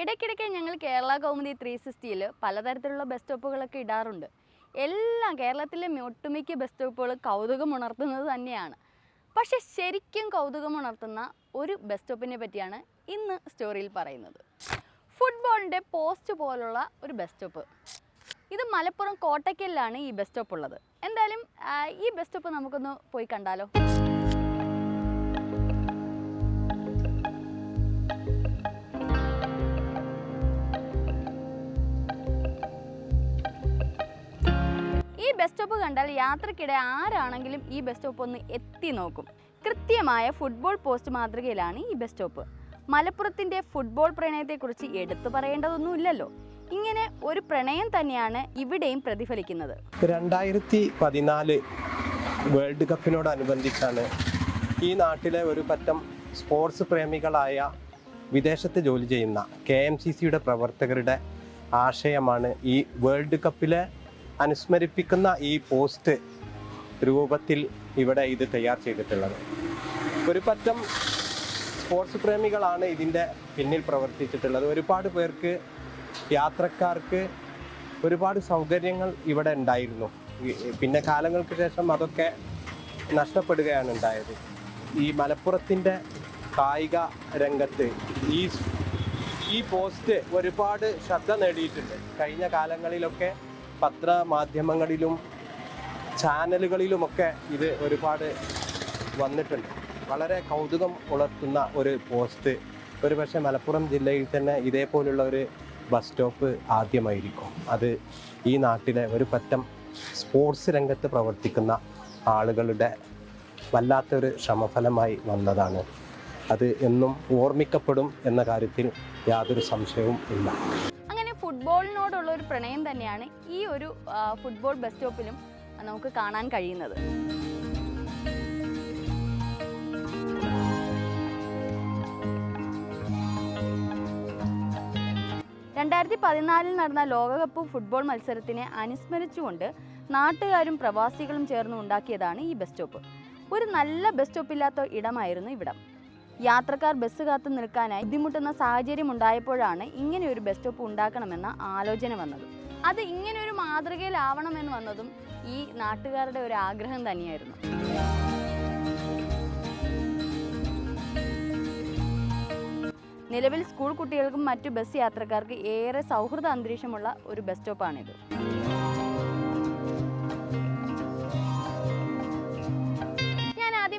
ഇടയ്ക്കിടയ്ക്ക് ഞങ്ങൾ കേരള കൗമുദി ത്രീ സിക്സ്റ്റിയിൽ പലതരത്തിലുള്ള ബസ് സ്റ്റോപ്പുകളൊക്കെ ഇടാറുണ്ട്. എല്ലാം കേരളത്തിലെ ഒട്ടുമിക്ക ബസ് സ്റ്റോപ്പുകൾ കൗതുകമുണർത്തുന്നത് തന്നെയാണ്. പക്ഷെ ശരിക്കും കൗതുകമുണർത്തുന്ന ഒരു ബസ് സ്റ്റോപ്പിനെ പറ്റിയാണ് ഇന്ന് സ്റ്റോറിയിൽ പറയുന്നത്. ഫുട്ബോളിന്റെ പോസ്റ്റ് പോലുള്ള ഒരു ബസ് സ്റ്റോപ്പ് ഇത് മലപ്പുറം കോട്ടയ്ക്കലിലാണ് ഈ ബസ് സ്റ്റോപ്പ് ഉള്ളത് എന്തായാലും ഈ ബസ് സ്റ്റോപ്പ് നമുക്കൊന്ന് പോയി കണ്ടാലോ? ബസ് സ്റ്റോപ്പ് കണ്ടാൽ യാത്രക്കിടെ ആരാണെങ്കിലും ഈ ബസ് സ്റ്റോപ്പ് ഒന്ന് എത്തി നോക്കും. കൃത്യമായ ഫുട്ബോൾ പോസ്റ്റ് മാതൃകയിലാണ് ഈ ബസ് സ്റ്റോപ്പ് മലപ്പുറത്തിന്റെ ഫുട്ബോൾ പ്രണയത്തെക്കുറിച്ച് എടുത്തു പറയേണ്ടതൊന്നുമില്ലല്ലോ ഇങ്ങനെ ഒരു പ്രണയം തന്നെയാണ് ഇവിടെയും പ്രതിഫലിക്കുന്നത്. രണ്ടായിരത്തി പതിനാല് വേൾഡ് കപ്പിനോടനുബന്ധിച്ചാണ് ഈ നാട്ടിലെ ഒരു പറ്റം സ്പോർട്സ് പ്രേമികളായ വിദേശത്ത് ജോലി ചെയ്യുന്ന കെ എം സി സിയുടെ പ്രവർത്തകരുടെ ആശയമാണ് ഈ വേൾഡ് കപ്പിലെ അനുസ്മരിപ്പിക്കുന്ന ഈ പോസ്റ്റ് രൂപത്തിൽ ഇവിടെ ഇത് തയ്യാർ ചെയ്തിട്ടുള്ളത്. ഒരു പറ്റം സ്പോർട്സ് പ്രേമികളാണ് ഇതിന്റെ പിന്നിൽ പ്രവർത്തിച്ചിട്ടുള്ളത്. ഒരുപാട് പേർക്ക് യാത്രക്കാർക്ക് ഒരുപാട് സൗകര്യങ്ങൾ ഇവിടെ ഉണ്ടായിരുന്നു. പിന്നെ കാലങ്ങൾക്ക് ശേഷം അതൊക്കെ നഷ്ടപ്പെടുകയാണ് ഉണ്ടായത്. ഈ മലപ്പുറത്തിന്റെ കായിക രംഗത്ത് ഈ ഈ പോസ്റ്റ് ഒരുപാട് ശ്രദ്ധ നേടിയിട്ടുണ്ട്. കഴിഞ്ഞ കാലങ്ങളിലൊക്കെ പത്രമാധ്യമങ്ങളിലും ചാനലുകളിലുമൊക്കെ ഇത് ഒരുപാട് വന്നിട്ടുണ്ട്. വളരെ കൗതുകം ഉണർത്തുന്ന ഒരു പോസ്റ്റ്. ഒരു പക്ഷേ മലപ്പുറം ജില്ലയിൽ തന്നെ ഇതേപോലുള്ള ഒരു ബസ് സ്റ്റോപ്പ് ആദ്യമായിരിക്കും. അത് ഈ നാട്ടിലെ ഒരു പറ്റം സ്പോർട്സ് രംഗത്ത് പ്രവർത്തിക്കുന്ന ആളുകളുടെ വല്ലാത്തൊരു ശ്രമഫലമായി വന്നതാണ്. അത് എന്നും ഓർമ്മിക്കപ്പെടും എന്ന കാര്യത്തിൽ യാതൊരു സംശയവും ഇല്ല. ഫുട്ബോളിനോടുള്ള ഒരു പ്രണയം തന്നെയാണ് ഈ ഒരു ഫുട്ബോൾ ബസ് സ്റ്റോപ്പിലും നമുക്ക് കാണാൻ കഴിയുന്നത്. രണ്ടായിരത്തി പതിനാലിൽ നടന്ന ലോകകപ്പ് ഫുട്ബോൾ മത്സരത്തിനെ അനുസ്മരിച്ചുകൊണ്ട് നാട്ടുകാരും പ്രവാസികളും ചേർന്ന് ഉണ്ടാക്കിയതാണ് ഈ ബസ് സ്റ്റോപ്പ്. ഒരു നല്ല ബസ് സ്റ്റോപ്പില്ലാത്ത ഇടമായിരുന്നു ഇവിടം. യാത്രക്കാർ ബസ് കാത്തു നിൽക്കാനായി ബുദ്ധിമുട്ടുന്ന സാഹചര്യം ഉണ്ടായപ്പോഴാണ് ഇങ്ങനെ ഒരു ബസ് സ്റ്റോപ്പ് ഉണ്ടാക്കണമെന്ന ആലോചന വന്നത്. അത് ഇങ്ങനെ ഒരു മാതൃകയിലാവണമെന്ന് വന്നതും ഈ നാട്ടുകാരുടെ ഒരു ആഗ്രഹം തന്നെയായിരുന്നു. നിലവിൽ സ്കൂൾ കുട്ടികൾക്കും മറ്റു ബസ് യാത്രക്കാർക്ക് ഏറെ സൗഹൃദ അന്തരീക്ഷമുള്ള ഒരു ബസ് സ്റ്റോപ്പാണിത്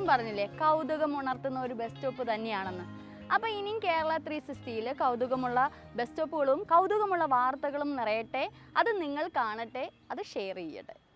ആദ്യം പറഞ്ഞില്ലേ കൗതുകം ഉണർത്തുന്ന ഒരു ബസ് സ്റ്റോപ്പ് തന്നെയാണെന്ന്. അപ്പോൾ ഇനിയും കേരള ത്രീ സിക്സ്റ്റിയിൽ കൗതുകമുള്ള ബസ് സ്റ്റോപ്പുകളും കൗതുകമുള്ള വാർത്തകളും നിറയട്ടെ അത് നിങ്ങൾ കാണട്ടെ അത് ഷെയർ ചെയ്യട്ടെ.